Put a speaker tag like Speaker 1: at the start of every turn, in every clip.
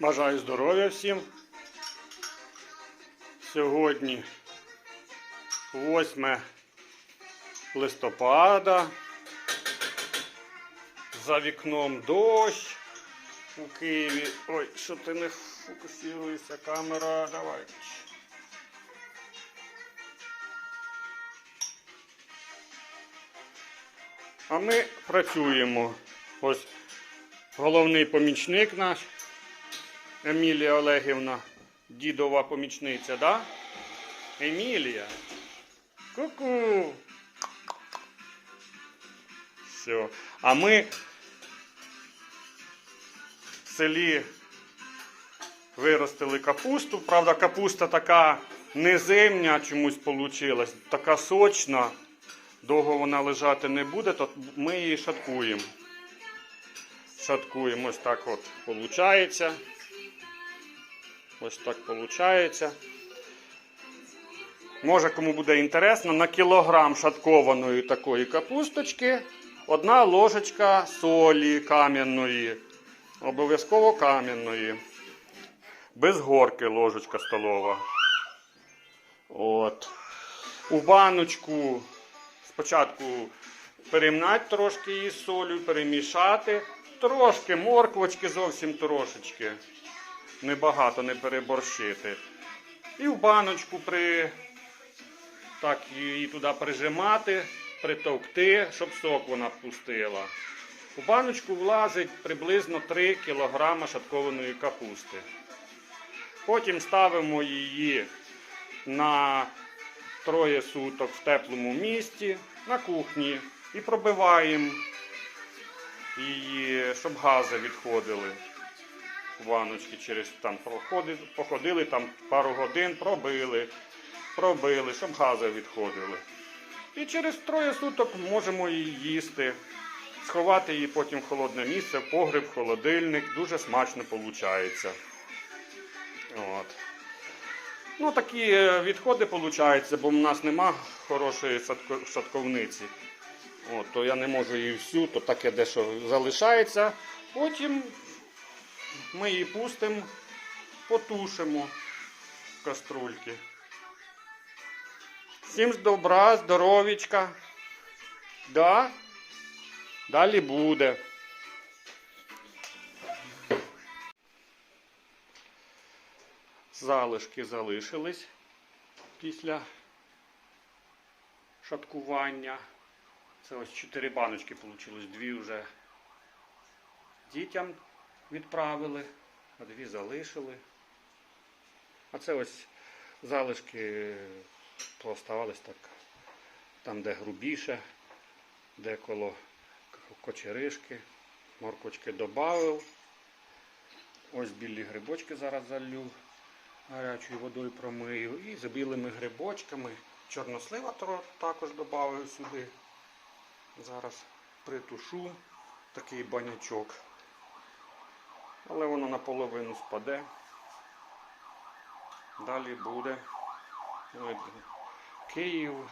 Speaker 1: Бажаю здоров'я всім. Сьогодні 8 листопада. За вікном дощ у Києві. Ой, що ти не фокусуєшся, камера, давай. А ми працюємо. Ось головний помічник наш. Емілія Олегівна, дідова помічниця, да? Емілія. Ку-ку. Все. А ми в селі виростили капусту. Правда, капуста така незимня чомусь вийшла, така сочна. Довго вона лежати не буде, то ми її шаткуємо. Шаткуємо ось так от виходить. Ось так виходить. Може, кому буде інтересно, на кілограм шаткованої такої капусточки одна ложечка солі кам'яної. Обов'язково кам'яної. Без горки ложечка столова. От. У баночку спочатку перемнати трошки її з солью, перемішати. Трошки морквочки, зовсім трошечки небагато не переборщити. І в баночку при так її туди прижимати, притовкти, щоб сок вона пустила. У баночку влазить приблизно 3 кг шаткованої капусти. Потім ставимо її на троє суток в теплому місці на кухні і пробиваємо її, щоб гази відходили ваночки через там проходили, походили там пару годин, пробили, пробили, щоб гази відходили. І через троє суток можемо її їсти, сховати її потім в холодне місце, в погреб, в холодильник. Дуже смачно виходить. От. Ну, такі е, відходи виходять, бо в нас нема хорошої садковниці. От, то я не можу її всю, то таке дещо залишається. Потім ми її пустимо, потушимо в каструльки. Всім добра, здоровічка. Да? Далі буде. Залишки залишились після шаткування. Це ось чотири баночки вийшло, дві вже дітям відправили, а дві залишили. А це ось залишки пооставались так, там, де грубіше, де коло кочеришки, моркочки додав. Ось білі грибочки зараз залю, гарячою водою промию. І з білими грибочками. Чорнослива також додав сюди. Зараз притушу такий банячок. Але воно наполовину спаде. Далі буде. Київ,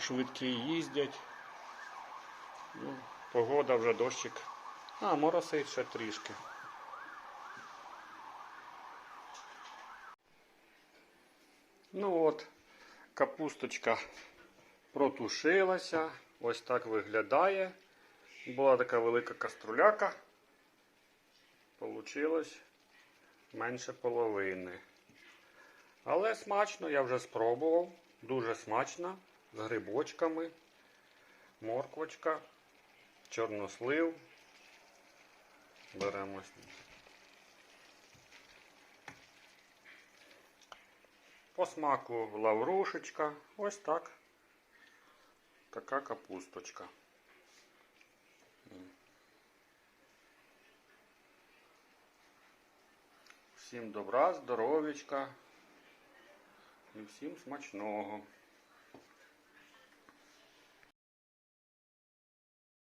Speaker 1: швидкі їздять. Ну, погода вже дощик. А, моросить ще трішки. Ну от, капусточка протушилася. Ось так виглядає. Була така велика каструляка. Получилось менше половини. Але смачно, я вже спробував. Дуже смачно. З грибочками, морквочка, чорнослив. Беремо. По смаку лаврушечка. Ось так. Така капусточка. Всім добра, здоров'ячка і всім смачного.